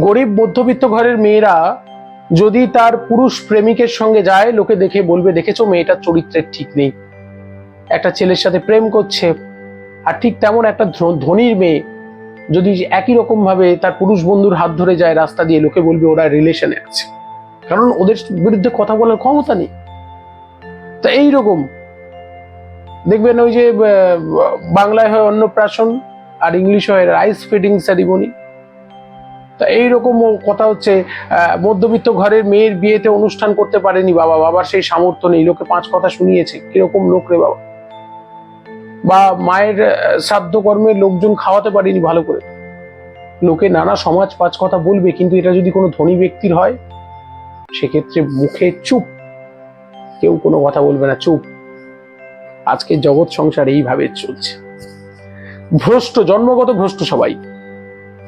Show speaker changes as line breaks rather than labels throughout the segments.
গরিব মধ্যবিত্ত ঘরের মেয়েরা যদি তার পুরুষ প্রেমিকের সঙ্গে যায়, লোকে দেখে বলবে, দেখেছ, মেয়েটার চরিত্রের ঠিক নেই। একটা ছেলের সাথে প্রেম করছে, আর ঠিক তেমন একটা ধনীর মেয়ে। যদি একই রকম ভাবে তার পুরুষ বন্ধুর হাত ধরে যায় রাস্তা দিয়ে, লোকে বলবে, ওরা রিলেশনে আছে। কারণ ওদের বিরুদ্ধে কথা বলার ক্ষমতা নেই। তা এইরকম দেখবেন ওই যে বাংলায় হয় অন্নপ্রাশন, আর ইংলিশ হয় রাইস ফিডিং সেরিমনি তা এইরকম কথা হচ্ছে মধ্যবিত্ত ঘরের মেয়ের বিয়েতে অনুষ্ঠান করতে পারেনি বাবা। বাবার সেই সামর্থ্য নেই। লোকে পাঁচ কথা শুনিয়েছে। কীরকম লোক রে বাবা? বা মায়ের আহ, শ্রাদ্ধ কর্মে লোকজন খাওয়াতে পারেনি ভালো করে। লোকে নানা সমাজ পাঁচ কথা বলবে কিন্তু এটা যদি কোনো ধনী ব্যক্তির হয় সেক্ষেত্রে মুখে চুপ। কেউ কোনো কথা বলবে না চুপ। আজকে জগৎ সংসার এইভাবে চলছে। ভ্রষ্ট জন্মগত ভ্রষ্ট সবাই।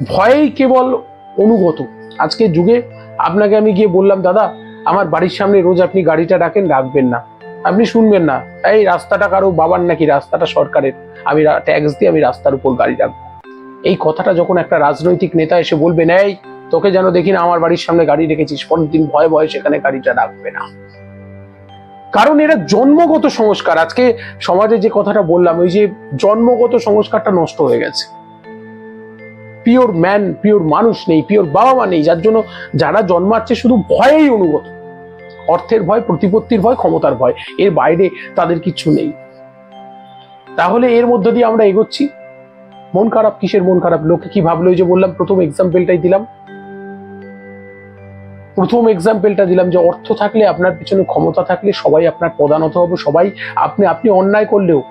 ভয়েই কেবল অনুগত। আজকের যুগে আপনাকে আমি গিয়ে বললাম, দাদা, আমার বাড়ির সামনে রোজ আপনি গাড়িটা ডাকেন রাখবেন না। আপনি শুনবেন না, এই রাস্তাটা কারও বাবার নাকি, রাস্তাটা সরকারের। আমি ট্যাক্স দিয়ে আমি রাস্তার উপর গাড়ি রাখব। এই কথাটা যখন একটা রাজনৈতিক নেতা এসে বলবেন এই তোকে যেন দেখি না, আমার বাড়ির সামনে গাড়ি রেখেছিস পরের দিন ভয়ে ভয়ে সেখানে গাড়িটা রাখবে না। কারণ এরা জন্মগত সংস্কার। আজকে সমাজে যে কথাটা বললাম, ওই যে জন্মগত সংস্কারটা নষ্ট হয়ে গেছে। পিওর ম্যান, পিওর মানুষ নেই, পিওর বাবা মা নেই, যার জন্য যারা জন্মাচ্ছে শুধু ভয়েই অনুগত। অর্থের ভয়, প্রতিপত্তির ভয়, ক্ষমতার ভয়, এর বাইরে তাদের কিছু নেই। তাহলে এর মধ্য দিয়ে আমরা এগোচ্ছি? মন খারাপ কিসের মন খারাপ? লোকে কি ভাবলো? যে বললাম, প্রথম এক্সাম্পলটাই দিলাম। প্রথম এক্সাম্পলটা দিলাম যে অর্থ থাকলে আপনার পিছনে ক্ষমতা থাকলে সবাই আপনার প্রধানত হবে, সবাই আপনি আপনি অন্যায় করলেও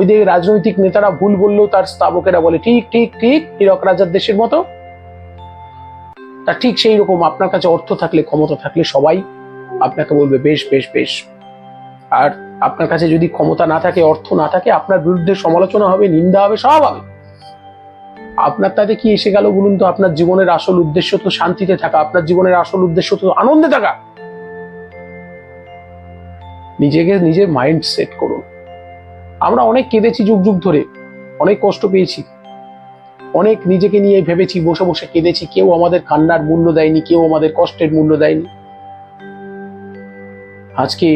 ওই দিকে রাজনৈতিক নেতারা ভুল বললেও তার স্থাবকেরা বলে, ঠিক ঠিক ঠিক হীরক রাজার দেশের মতো? তা ঠিক সেই রকম আপনার কাছে অর্থ থাকলে, ক্ষমতা থাকলে সবাই আপনাকে বলবে, বেশ বেশ বেশ। আর আপনার কাছে যদি ক্ষমতা না থাকে, অর্থ না থাকে, আপনার বিরুদ্ধে সমালোচনা হবে, নিন্দা হবে, সব হবে। আপনার তাতে কি এসে গেল বলুন তো? আপনার জীবনের আসল উদ্দেশ্য তো শান্তিতে থাকা, আপনার জীবনের আসল উদ্দেশ্য তো আনন্দে থাকা। নিজেকে, নিজের মাইন্ড সেট করুন। আমরা অনেক কেঁদেছি যুগ যুগ ধরে, অনেক কষ্ট পেয়েছি। অনেক নিজেকে নিয়ে ভেবেছি, বসে বসে কেঁদেছি, কেউ আমাদের কান্নার মূল্য দেয়নি, কেউ আমাদের কষ্টের মূল্য দেয়নি। আজকে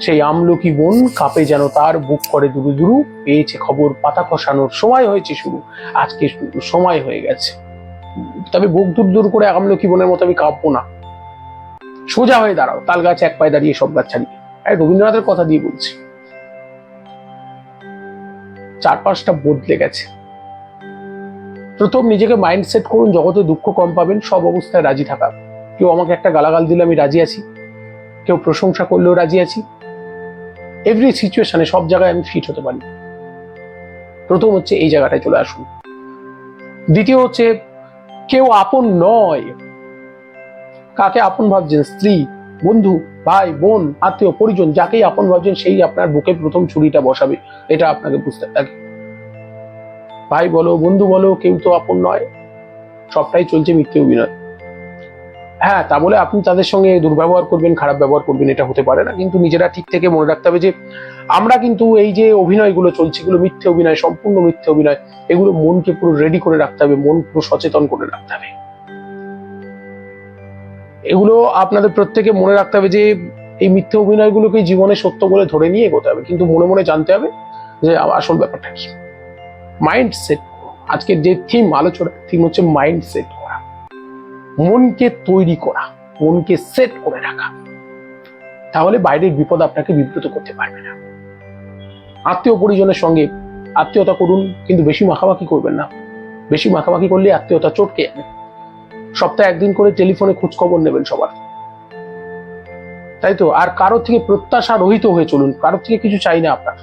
সেই আমলকি বন কাপে যেন তার বুক করে দুরু দুরু, পেয়েছে খবর পাতা খসানোর, সময় হয়েছে শুরু, আজকে সময় হয়ে গেছে। তবে বুক দূর দূর করে আমলকি বনের মতো আমি কাঁপবো না। সোজা হয়ে দাঁড়াও তাল গাছ এক পায়ে দাঁড়িয়ে সব গাছ ছাড়িয়ে। রবীন্দ্রনাথের কথা দিয়ে বলছি। চারপাশটা বদলে গেছে। প্রথম নিজেকে মাইন্ডসেট করুন জগতে দুঃখ কম পাবেন, সব অবস্থায় রাজি থাকা। কেউ আমাকে একটা গালাগাল দিলে আমি রাজি আছি। কেউ প্রশংসা করলেও রাজি আছি। এভরি সিচুয়েশনে সব জায়গায় আমি ফিট হতে পারি। প্রথম হচ্ছে এই জায়গাটায় চলে আসুন। দ্বিতীয় হচ্ছে, কেউ আপন নয়। কাকে আপন ভাবছেন? স্ত্রী। বন্ধু, ভাই, বোন, আত্মীয়, পরিজন, যাকেই আপন ভাবছেন, সেই আপনার বুকে প্রথম ছুরিটা বসাবে। এটা আপনাকে বুঝতে থাকে ভাই বলো, বন্ধু বলো, কেউ তো আপন নয়। সবটাই চলছে মিথ্যে অভিনয়। হ্যাঁ তা বলে আপনি তাদের সঙ্গে দুর্ব্যবহার করবেন, খারাপ ব্যবহার করবেন, এটা হতে পারে না। কিন্তু নিজেরা ঠিক থেকে মনে রাখতে হবে যে, আমরা কিন্তু এই যে অভিনয়গুলো চলছে, এগুলো মিথ্যে অভিনয়, সম্পূর্ণ মিথ্যে অভিনয়, এগুলো মনকে পুরো রেডি করে রাখতে হবে, মন পুরো সচেতন করে রাখতে হবে। এগুলো আপনাদের প্রত্যেকে মনে রাখতে হবে যে এই মিথ্যে অভিনয়গুলোকে জীবনে সত্য বলে ধরে নিয়ে এগোতে হবে। কিন্তু মনে মনে জানতে হবে যে আসল ব্যাপারটা কি? মাইন্ড সেট আজকের যে থিম আলোচনা থিম হচ্ছে মাইন্ড সেট করা। মনকে তৈরি করা, মনকে সেট করে রাখা। তাহলে বাইরের বিপদ আপনাকে বিব্রত করতে পারবে না। আত্মীয় পরিজনের সঙ্গে আত্মীয়তা করুন, কিন্তু বেশি মাখামাখি করবেন না। বেশি মাখামাখি করলে আত্মীয়তা চটকে যাবে। সপ্তাহে একদিন করে টেলিফোনে খোঁজ খবর নেবেন সবার। তাই তো? আর কারও থেকে প্রত্যাশা রহিত হয়ে চলুন কারও থেকে কিছু চাই না আপনার।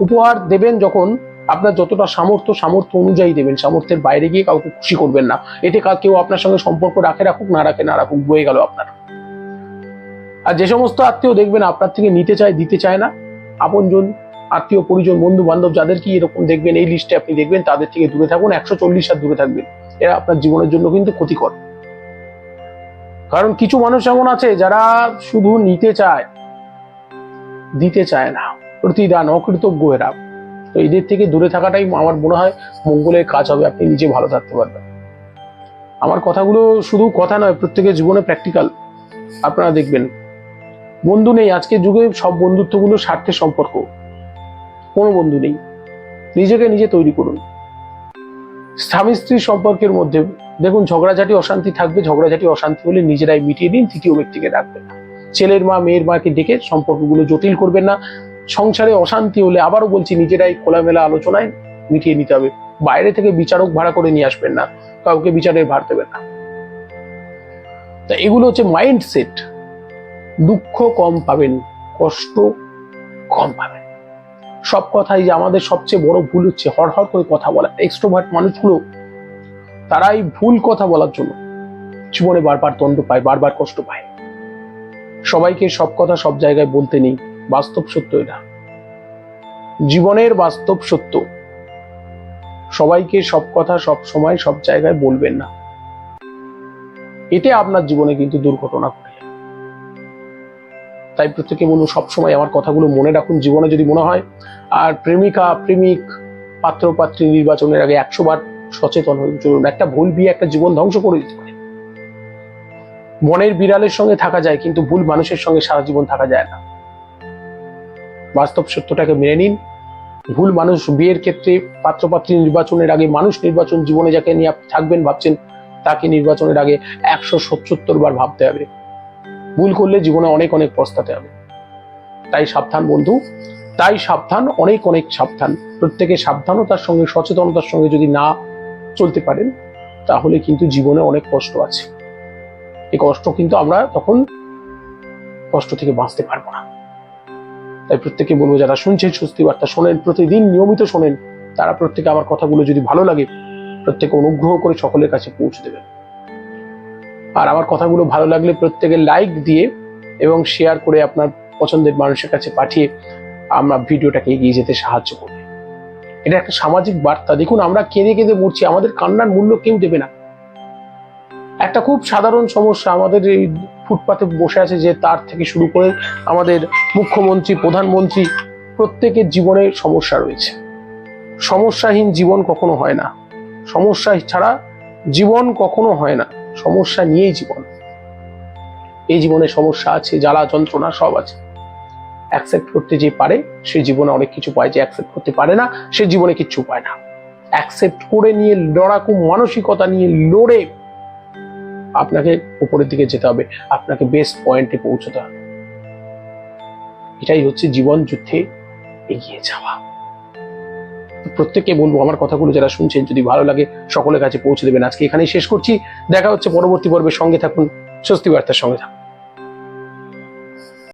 উপহার দেবেন যখন আপনার যতটা সামর্থ্য সামর্থ্য অনুযায়ী দেবেন, সামর্থ্যের বাইরে গিয়ে কাউকে খুশি করবেন না। এতে কেউ আপনার সঙ্গে সম্পর্ক রাখে রাখুক, না রাখে না রাখুক, বয়ে গেল আপনার। আর যে সমস্ত আত্মীয় দেখবেন, আপনার থেকে নিতে চায়, দিতে চায় না, আপনজন, আত্মীয়, পরিজন বন্ধু বান্ধব যাদের কি এরকম দেখবেন, এই লিস্টে আপনি দেখবেন, তাদের থেকে দূরে থাকুন, একশো চল্লিশ হাত দূরে থাকবেন। এরা আপনার জীবনের জন্য কিন্তু ক্ষতিকর। কারণ কিছু মানুষ এমন আছে যারা শুধু নিতে চায়, দিতে চায় না। প্রতিদান, অকৃতজ্ঞ এরা। তো এদের থেকে দূরে থাকাটাই আমার মনে হয় মঙ্গলের কাজ হবে, আপনি নিজে ভালো থাকতে পারবেন। আমার কথাগুলো শুধু কথা নয়, প্রত্যেকের জীবনে প্র্যাকটিক্যাল আপনারা দেখবেন, বন্ধু নেই। আজকের যুগে সব বন্ধুত্বগুলো স্বার্থের সম্পর্ক। কোনো বন্ধু নেই। নিজেকে নিজে তৈরি করুন। স্বামী স্ত্রী সম্পর্কের মধ্যে দেখুন, ঝগড়াঝাটি, অশান্তি থাকবে। ঝগড়াঝাটি, অশান্তি হলে নিজেরাই মিটিয়ে দিন, তৃতীয় ব্যক্তিকে রাখবেন ছেলের মা, মেয়ের মাকে ডেকে সম্পর্কগুলো জটিল করবেন না। সংসারে অশান্তি হলে আবারও বলছি, নিজেরাই খোলামেলা আলোচনায় মিটিয়ে নিতে হবে। বাইরে থেকে বিচারক ভাড়া করে নিয়ে আসবেন না। কাউকে বিচারের ভার দেবেন না। তা এগুলো হচ্ছে মাইন্ডসেট। দুঃখ কম পাবেন, কষ্ট কম পাবেন। সব কথাই যে আমাদের সবচেয়ে বড় ভুল হচ্ছে হর হর করে কথা বলা। এক্সট্রোভার্ট মানুষগুলো, তারাই ভুল কথা বলার জন্য জীবনে বারবার দণ্ড পায়, বারবার কষ্ট পায়। সবাইকে সব কথা সব জায়গায় বলতে নেই, বাস্তব সত্য এটা। জীবনের বাস্তব সত্য, সবাইকে সব কথা সব সময় সব জায়গায় বলবেন না। এতে আপনার জীবনে কিন্তু দুর্ঘটনা ঘটে। তাই প্রত্যেকে বলুন, সবসময় আমার কথাগুলো মনে রাখুন জীবনে যদি মনে হয়। আর প্রেমিকা, প্রেমিক পাত্র পাত্রী নির্বাচনের আগে একশো বার সচেতন হয়ে চলুন। একটা ভুল বিয়ে একটা জীবন ধ্বংস করে দিতে পারে। বনের বিড়ালের সঙ্গে থাকা যায়, কিন্তু ভুল মানুষের সঙ্গে সারা জীবন থাকা যায় না। বাস্তব সত্যটাকে মেনে নিন। ভুল মানুষ বিয়ের ক্ষেত্রে পাত্রপাত্রী নির্বাচনের আগে, মানুষ নির্বাচন জীবনে যাকে নিয়ে আপনি থাকবেন ভাবছেন, তাকে নির্বাচনের আগে একশো সত্তর বার ভাবতে হবে। ভুল করলে জীবনে অনেক অনেক পস্তাতে হবে। তাই সাবধান, বন্ধু। তাই সাবধান, অনেক অনেক সাবধান। প্রত্যেকে সাবধানতার সঙ্গে, সচেতনতার সঙ্গে যদি না চলতে পারেন, তাহলে কিন্তু জীবনে অনেক কষ্ট আছে। এই কষ্ট কিন্তু আমরা তখন কষ্ট থেকে বাঁচতে পারব না। তাই প্রত্যেকে বলব, যারা শুনছেন স্বস্তি বার্তা, শোনেন, প্রতিদিন নিয়মিত শোনেন। তারা প্রত্যেকে আমার কথাগুলো যদি ভালো লাগে, প্রত্যেকে অনুগ্রহ করে সকলের কাছে পৌঁছে দেবেন। আর আমার কথাগুলো ভালো লাগলে প্রত্যেকে লাইক দিয়ে এবং শেয়ার করে আপনার পছন্দের মানুষের কাছে পাঠিয়ে আমরা ভিডিওটাকে এগিয়ে যেতে সাহায্য করবে এটা একটা সামাজিক বার্তা। দেখুন, আমরা কেঁদে কেঁদে মরছি, আমাদের কান্নার মূল্য কেউ দেবে না। একটা খুব সাধারণ সমস্যা আমাদের এই ফুটপাতে বসে আছে যে তার থেকে শুরু করে আমাদের মুখ্যমন্ত্রী, প্রধানমন্ত্রী, প্রত্যেকের জীবনে সমস্যা রয়েছে। সমস্যাহীন জীবন কখনো হয় না। সমস্যা ছাড়া জীবন কখনো হয় না। সমস্যা নিয়েই জীবন। এই জীবনে সমস্যা আছে, জ্বালা যন্ত্রণা সব আছে। অ্যাকসেপ্ট করতে যে পারে, সে জীবনে অনেক কিছু পায় যে অ্যাকসেপ্ট করতে পারে না, সে জীবনে কিচ্ছু পায় না। অ্যাকসেপ্ট করে নিয়ে লড়াকু মানসিকতা নিয়ে লড়ে আপনাকে উপরের দিকে যেতে হবে, আপনাকে বেস্ট পয়েন্টে পৌঁছতে হবে। এটাই হচ্ছে জীবন যুদ্ধে এগিয়ে যাওয়া। প্রত্যেককে বলব আমার কথাগুলো যারা শুনছেন, যদি ভালো লাগে সকলের কাছে পৌঁছে দেবেন। আজকে এখানেই শেষ করছি। দেখা হচ্ছে পরবর্তী পর্বে সঙ্গে থাকুন। স্বস্তি বার্তার সঙ্গে থাকুন।